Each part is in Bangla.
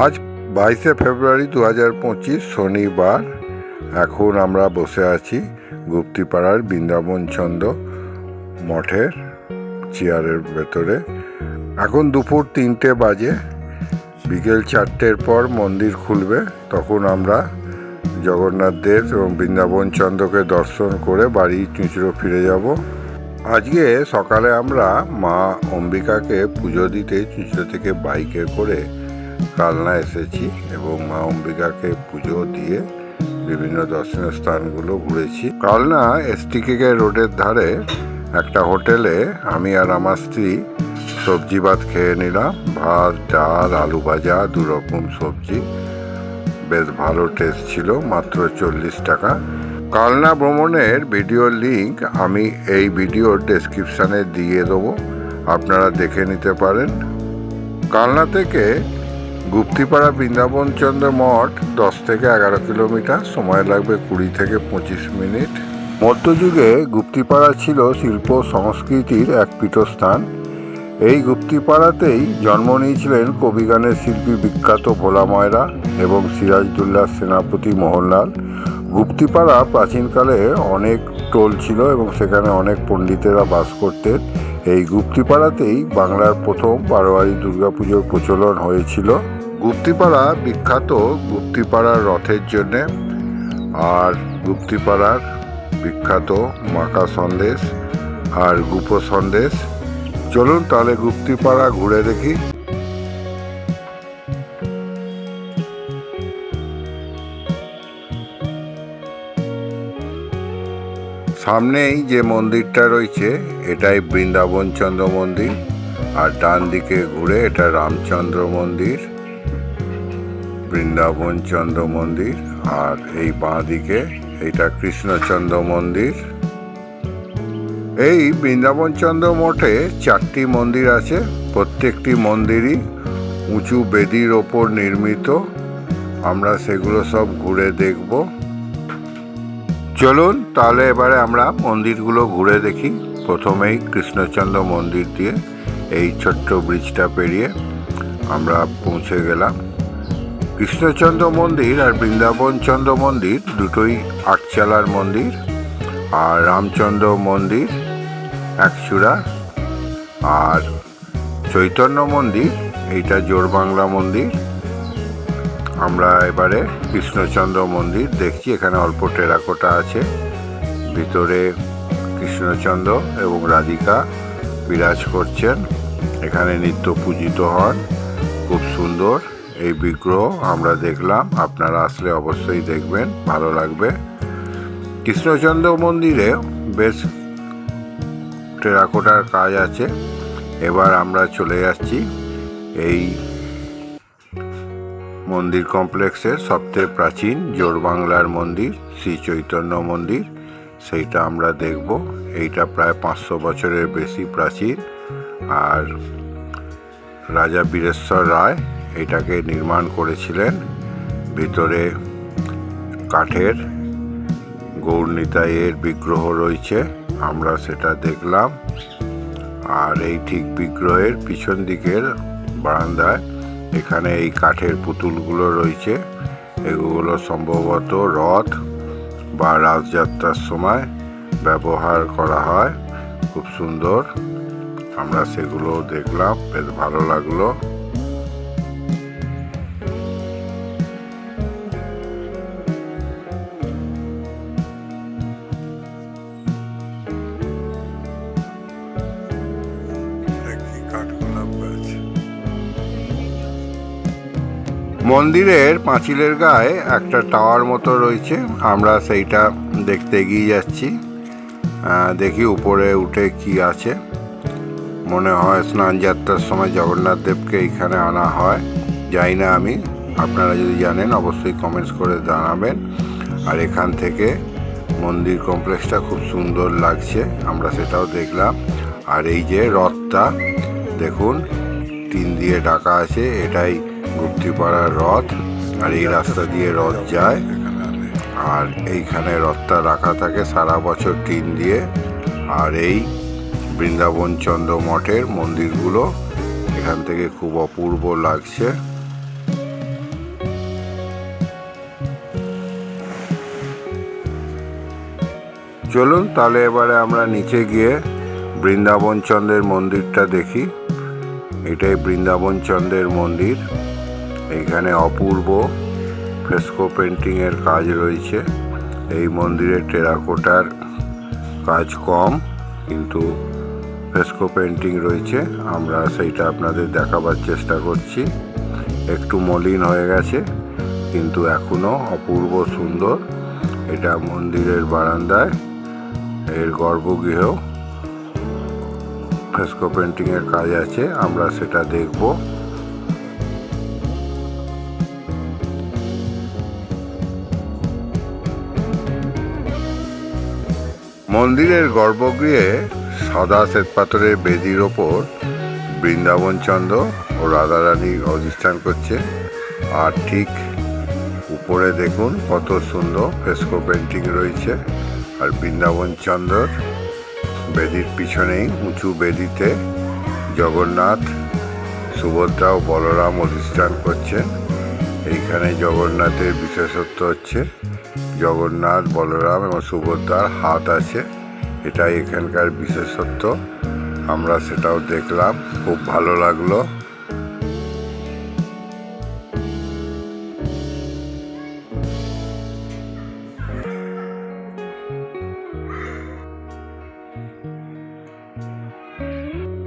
আজ বাইশে ফেব্রুয়ারি দু হাজার পঁচিশ শনিবার। এখন আমরা বসে আছি গুপ্তিপাড়ার বৃন্দাবন ছন্দ মঠের চেয়ারের ভেতরে। এখন দুপুর তিনটে বাজে। বিকেল চারটের পর মন্দির খুলবে। তখন আমরা জগন্নাথ দেব এবং বৃন্দাবন চন্দ্রকে দর্শন করে বাড়ি চুঁচড়ো ফিরে যাব। আজকে সকালে আমরা মা অম্বিকাকে পুজো দিতে চুঁচড়ো থেকে বাইকে করে কালনা এসেছি এবং মা অম্বিকাকে পুজো দিয়ে বিভিন্ন দর্শনীয় স্থানগুলো ঘুরেছি। কালনা এসটিকে রোডের ধারে একটা হোটেলে আমি আর আমার স্ত্রী সবজি ভাত খেয়ে নিলাম। ভাত, ডাল, আলু ভাজা, দু রকম সবজি। বেশ ভালো টেস্ট ছিল, মাত্র চল্লিশ টাকা। কালনা ভ্রমণের ভিডিও লিংক আমি এই ভিডিওর ডেসক্রিপশানে দিয়ে দেবো। আপনারা দেখে নিতে পারেন। কালনা থেকে গুপ্তিপাড়া বৃন্দাবন চন্দ্র মঠ, দশ থেকে এগারো কিলোমিটার, সময় লাগবে কুড়ি থেকে পঁচিশ মিনিট। মধ্যযুগে গুপ্তিপাড়া ছিল শিল্প সংস্কৃতির এক পীঠস্থান। এই গুপ্তিপাড়াতেই জন্ম নিয়েছিলেন কবিগানের শিল্পী বিখ্যাত ভোলা ময়রা এবং সিরাজদুল্লাহ সেনাপতি মোহনলাল। গুপ্তিপাড়া প্রাচীনকালে অনেক টোল ছিল এবং সেখানে অনেক পণ্ডিতেরা বাস করতেন। এই গুপ্তিপাড়াতেই বাংলার প্রথম বারোয়ারি দুর্গাপুজোর প্রচলন হয়েছিল। গুপ্তিপাড়া বিখ্যাত গুপ্তিপাড়ার রথের জন্যে আর গুপ্তিপাড়ার বিখ্যাত মাকা সন্দেশ আর গুপ সন্দেশ। চলুন তাহলে গুপ্তিপাড়া ঘুরে দেখি। সামনেই যে মন্দিরটা রয়েছে, এটাই বৃন্দাবন চন্দ্র মন্দির। আর ডান দিকে ঘুরে এটা রামচন্দ্র মন্দির। বৃন্দাবন চন্দ্র মন্দির আর এই বাঁ দিকে এইটা কৃষ্ণচন্দ্র মন্দির। এই বৃন্দাবন চন্দ্র মঠে চারটি মন্দির আছে, প্রত্যেকটি মন্দিরই উঁচু বেদির ওপর নির্মিত। আমরা সেগুলো সব ঘুরে দেখব। চলুন তাহলে এবারে আমরা মন্দিরগুলো ঘুরে দেখি। প্রথমেই কৃষ্ণচন্দ্র মন্দির দিয়ে এই ছোট্ট ব্রিজটা পেরিয়ে আমরা পৌঁছে গেলাম। কৃষ্ণচন্দ্র মন্দির আর বৃন্দাবন চন্দ্র মন্দির দুটোই আটচালার মন্দির আর রামচন্দ্র মন্দির একচূড়া আর চৈতন্য মন্দির, এইটা জোরবাংলা মন্দির। আমরা এবারে কৃষ্ণচন্দ্র মন্দির দেখছি, এখানে অল্প টেরাকোটা আছে। ভিতরে কৃষ্ণচন্দ্র এবং রাধিকা বিরাজ করছেন। এখানে নিত্য পূজিত হন, খুব সুন্দর। এই বিগ্রহ আমরা দেখলাম, আপনারা আসলে অবশ্যই দেখবেন, ভালো লাগবে। কৃষ্ণচন্দ্র মন্দিরে বেশ টেরাকোটার কাজ আছে। এবার আমরা চলে যাচ্ছি এই মন্দির কমপ্লেক্সের সবচেয়ে প্রাচীন জোর বাংলার মন্দির, শ্রী চৈতন্য মন্দির। সেইটা আমরা দেখব। এইটা প্রায় পাঁচশো বছরের বেশি প্রাচীন। আর রাজা বীরেশ্বর রায় এটাকে নির্মাণ করেছিলেন ভিতরে কাঠের গৌরনিতাইয়ের বিগ্রহ রয়েছে, আমরা সেটা দেখলাম। আর এই ঠিক বিগ্রহের পিছন দিকের বারান্দায় এখানে এই কাঠের পুতুলগুলো রয়েছে। এগুলো সম্ভবত রথ বা রাজযাত্রার সময় ব্যবহার করা হয়। খুব সুন্দর, আমরা সেগুলো দেখলাম, বেশ ভালো লাগল। মন্দিরের পাঁচিলের গায়ে একটা টাওয়ার মতো রয়েছে। আমরা সেইটা দেখতে এগিয়ে যাচ্ছি। দেখি উপরে উঠে কি আছে। মনে হয় স্নান যাত্রার সময় জগন্নাথ দেবকে এখানে আনা হয়। যাই না আমি, আপনারা যদি জানেন অবশ্যই কমেন্টস করে জানাবেন। আর এখান থেকে মন্দির কমপ্লেক্সটা খুব সুন্দর লাগছে, আমরা সেটাও দেখলাম। আর এই যে রথটা, দেখুন, টিন দিয়ে ঢাকা আছে, এটাই গুপ্তিপাড়ার রথ, আর এই রাস্তা দিয়ে রথ যায়। আর এইখানে রথটা রাখা থাকে সারা বছর টিন দিয়ে। আর এই বৃন্দাবন চন্দ্র মঠের মন্দিরগুলো এখান থেকে খুব অপূর্ব লাগছে। চলুন তাহলে এবারে আমরা নিচে গিয়ে বৃন্দাবন চন্দ্রের মন্দিরটা দেখি। এটাই বৃন্দাবন চন্দ্রের মন্দির। এইখানে অপূর্ব ফ্রেস্কো পেন্টিংয়ের কাজ রয়েছে। এই মন্দিরে টেরাকোটার কাজ কম, কিন্তু ফ্রেস্কো পেন্টিং রয়েছে। আমরা সেইটা আপনাদের দেখাবার চেষ্টা করছি। একটু মলিন হয়ে গেছে, কিন্তু এখনও অপূর্ব সুন্দর। এটা মন্দিরের বারান্দায়, এর গর্ভগৃহ ফ্রেস্কো পেন্টিংয়ের কাজ আছে। আমরা সেটা দেখব। মন্দিরের গর্ভগৃহে সাদা শ্বেতপাথরের বেদির ওপর বৃন্দাবন চন্দ্র ও রাধারানী অধিষ্ঠান করছে। আর ঠিক উপরে দেখুন কত সুন্দর ফ্রেস্কো পেন্টিং রয়েছে। আর বৃন্দাবন চন্দ্রর বেদির পিছনেই উঁচু বেদিতে জগন্নাথ, সুভদ্রা ও বলরাম অধিষ্ঠান করছেন। এইখানে জগন্নাথের বিশেষত্ব হচ্ছে জগন্নাথ, বলরাম এবং সুভদ্রার হাত আছে। এটাই এখানকার বিশেষত্ব। আমরা সেটাও দেখলাম। খুব ভালো লাগল।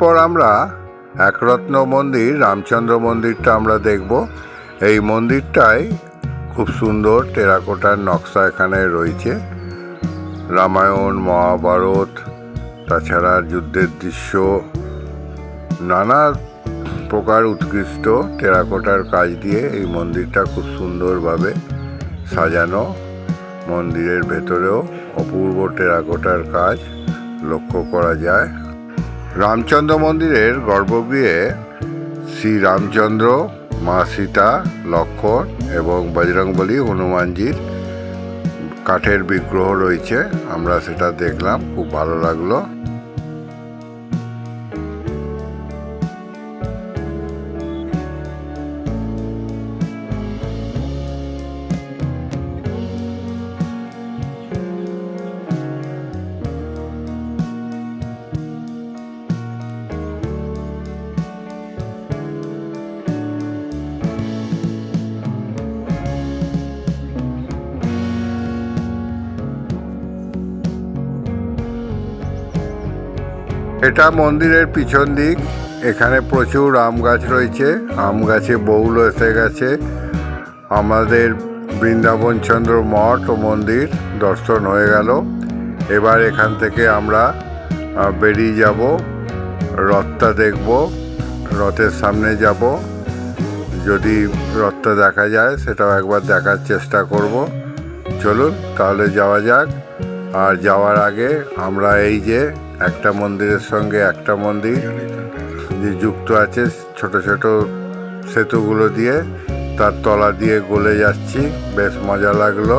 পর আমরা একরত্ন মন্দির, রামচন্দ্র মন্দিরটা আমরা দেখব। এই মন্দিরটাই খুব সুন্দর টেরাকোটার নকশা এখানে রয়েছে। রামায়ণ, মহাভারত, তাছাড়া যুদ্ধের দৃশ্য, নানা প্রকার উৎকৃষ্ট টেরাকোটার কাজ দিয়ে এই মন্দিরটা খুব সুন্দরভাবে সাজানো। মন্দিরের ভেতরেও অপূর্ব টেরাকোটার কাজ লক্ষ্য করা যায়। রামচন্দ্র মন্দিরের গর্ভগৃহে শ্রী রামচন্দ্র মা সীতা লক্ষণ এবং বজরংবলী হনুমানজির কাঠের বিগ্রহ রয়েছে। আমরা সেটা দেখলাম, খুব ভালো লাগল। এটা মন্দিরের পিছন দিক। এখানে প্রচুর আম গাছ রয়েছে। আম গাছে বউল এসে গেছে। আমাদের বৃন্দাবন চন্দ্র মঠ ও মন্দির দর্শন হয়ে গেল। এবার এখান থেকে আমরা বেরিয়ে যাব। রথটা দেখব। রথের সামনে যাব। যদি রথটা দেখা যায়, সেটাও একবার দেখার চেষ্টা করব। চলুন, তাহলে যাওয়া যাক। আর যাওয়ার আগে আমরা এই যে একটা মন্দিরের সঙ্গে একটা মন্দির যে যুক্ত আছে, ছোট ছোট সেতুগুলো দিয়ে তার তলা দিয়ে গলে যাচ্ছি। বেশ মজা লাগল।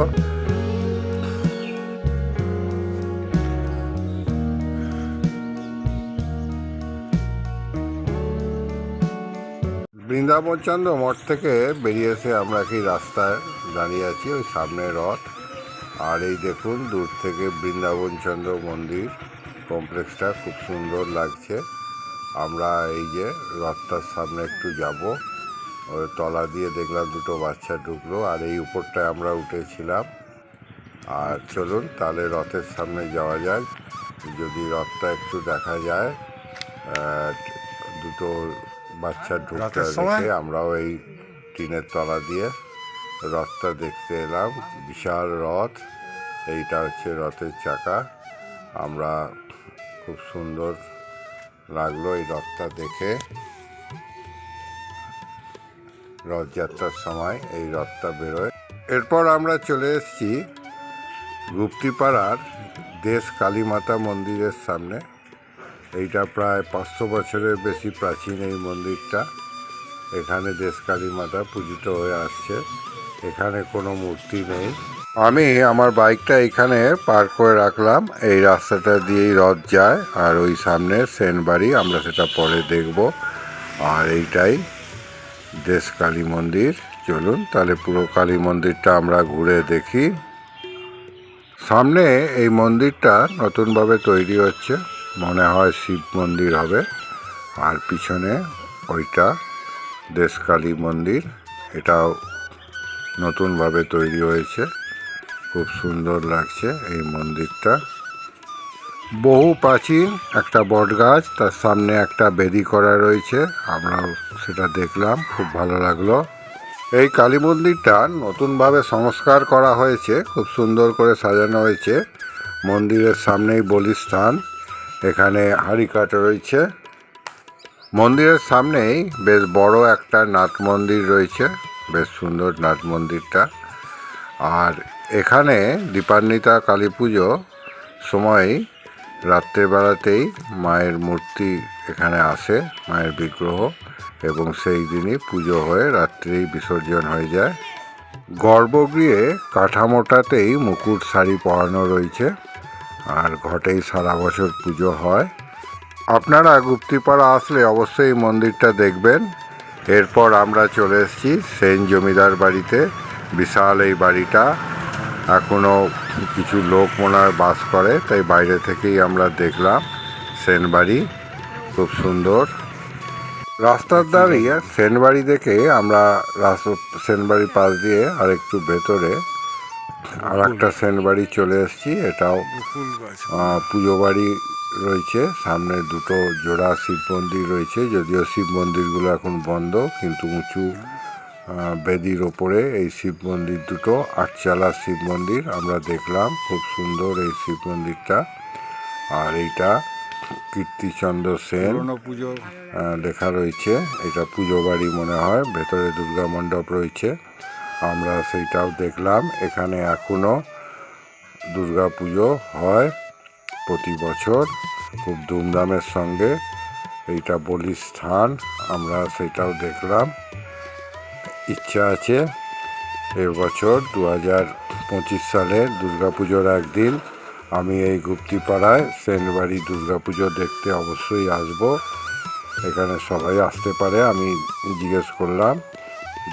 বৃন্দাবন চন্দ্র মঠ থেকে বেরিয়ে এসে আমরা কি রাস্তায় দাঁড়িয়ে আছি, ওই সামনে রথ। আর এই দেখুন, দূর থেকে বৃন্দাবন চন্দ্র মন্দির। কমপ্লেক্সটা খুব সুন্দর লাগছে। আমরা এই যে রথটার সামনে একটু যাব। ওই তলা দিয়ে দেখলাম দুটো বাচ্চা ঢুকলো আর এই উপরটায় আমরা উঠেছিলাম। আর চলুন তাহলে রথের সামনে যাওয়া যাক। যদি রথটা একটু দেখা যায় দুটো বাচ্চা ঢুকতে দেখে আমরাও এই টিনের তলা দিয়ে রথটা দেখতে এলাম। বিশাল রথ এইটা হচ্ছে রথের চাকা। আমরা খুব সুন্দর লাগল এই রথটা দেখে। রথযাত্রার সময় এই রথটা বেরোয়। এরপর আমরা চলে এসেছি গুপ্তিপাড়ার দেশ কালীমাতা মন্দিরের সামনে। এইটা প্রায় পাঁচশো বছরের বেশি প্রাচীন এই মন্দিরটা। এখানে দেশ কালী মাতা পূজিত হয়ে আসছে। এখানে কোনো মূর্তি নেই। আমি আমার বাইকটা এখানে পার্ক করে রাখলাম। এই রাস্তাটা দিয়েই রথ যায় আর ওই সামনে সেন বাড়ি, আমরা সেটা পরে দেখব। আর এইটাই দেশ কালী মন্দির। চলুন, তাহলে পুরো কালী মন্দিরটা আমরা ঘুরে দেখি। সামনে এই মন্দিরটা নতুনভাবে তৈরি হচ্ছে। মনে হয় শিব মন্দির হবে। আর পিছনে ওইটা দেশকালী মন্দির। এটাও নতুনভাবে তৈরি হয়েছে। খুব সুন্দর লাগছে এই মন্দিরটা। বহু প্রাচীন একটা বট গাছ তার সামনে একটা বেদি করা রয়েছে, আমরাও সেটা দেখলাম, খুব ভালো লাগল। এই কালী মন্দিরটা নতুনভাবে সংস্কার করা হয়েছে, খুব সুন্দর করে সাজানো হয়েছে। মন্দিরের সামনেই বলিস্থান, এখানে হাড়িকাঠ রয়েছে। মন্দিরের সামনেই বেশ বড় একটা নাট মন্দির রয়েছে, বেশ সুন্দর নাট মন্দিরটা। আর এখানে দীপান্বিতা কালী পুজো সময় রাত্রেবেলাতেই মায়ের মূর্তি এখানে আসে, মায়ের বিগ্রহ, এবং সেই দিনই পুজো হয়ে রাত্রেই বিসর্জন হয়ে যায়। গর্ভগৃহে কাঠামোটাতেই মুকুট, শাড়ি পরানো রয়েছে, আর ঘটেই সারা বছর পুজো হয়। আপনারা গুপ্তিপাড়া আসলে অবশ্যই মন্দিরটা দেখবেন। এরপর আমরা চলে এসেছি সেন জমিদার বাড়িতে। বিশাল এই বাড়িটা। এখনও কিছু লোক মনে হয় বাস করে, তাই বাইরে থেকেই আমরা দেখলাম সেন বাড়ি খুব সুন্দর। রাস্তার দাঁড়িয়ে সেনবাড়ি দেখে আমরা রাস্তা সেনবাড়ির পাশ দিয়ে আর একটু ভেতরে আর একটা সেনবাড়ি চলে এসেছি, এটাও পুজো বাড়ি রয়েছে, সামনে দুটো জোড়া শিব মন্দির রয়েছে, যদিও শিব মন্দিরগুলো এখন বন্ধ, কিন্তু উঁচু বেদির ওপরে এই শিব মন্দির দুটো আটচালা শিব মন্দির আমরা দেখলাম খুব সুন্দর এই শিব মন্দিরটা। আর এইটা কীর্তিচন্দ্র সেন পুজো। লেখা রয়েছে। এটা পুজো বাড়ি মনে হয় ভেতরে দুর্গা মণ্ডপ রয়েছে। আমরা সেইটাও দেখলাম। এখানে এখনও দুর্গা পুজো হয় প্রতি বছর খুব ধুমধামের সঙ্গে। এইটা বলির স্থান আমরা সেটাও দেখলাম। ইচ্ছা আছে, এবছর দু হাজার পঁচিশ সালে দুর্গাপুজোর একদিন আমি এই গুপ্তিপাড়ায় সেনবাড়ি দুর্গা পুজো দেখতে অবশ্যই আসব। এখানে সবাই আসতে পারে, আমি জিজ্ঞেস করলাম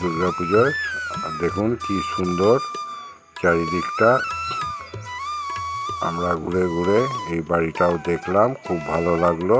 দুর্গা পুজোয় দেখুন কি সুন্দর চারিদিকটা। আমরা ঘুরে ঘুরে এই বাড়িটাও দেখলাম, খুব ভালো লাগল।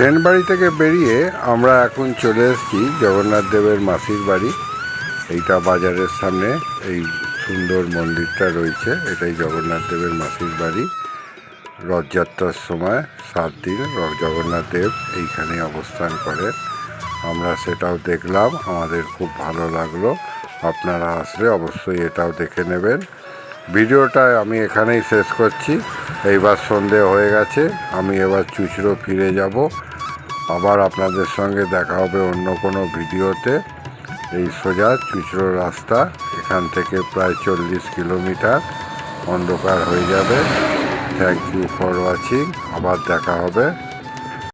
সেনবাড়ি থেকে বেরিয়ে আমরা এখন চলে এসেছি জগন্নাথ দেবের মাসির বাড়ি। এইটা বাজারের সামনে, এই সুন্দর মন্দিরটা রয়েছে। এটাই জগন্নাথ দেবের মাসির বাড়ি। রথযাত্রার সময় সাত দিন জগন্নাথ দেব এইখানে অবস্থান করে। আমরা সেটাও দেখলাম, আমাদের খুব ভালো লাগল। আপনারা আসলে অবশ্যই এটাও দেখে নেবেন। ভিডিওটা আমি এখানেই শেষ করছি। এইবার সন্ধে হয়ে গেছে, আমি এবার চুচড়ো ফিরে যাব। আবার আপনাদের সঙ্গে দেখা হবে অন্য কোনো ভিডিওতে। এই সোজা চুচরো রাস্তা, এখান থেকে প্রায় চল্লিশ কিলোমিটার অন্ধকার হয়ে যাবে। থ্যাংক ইউ ফর ওয়াচিং আবার দেখা হবে।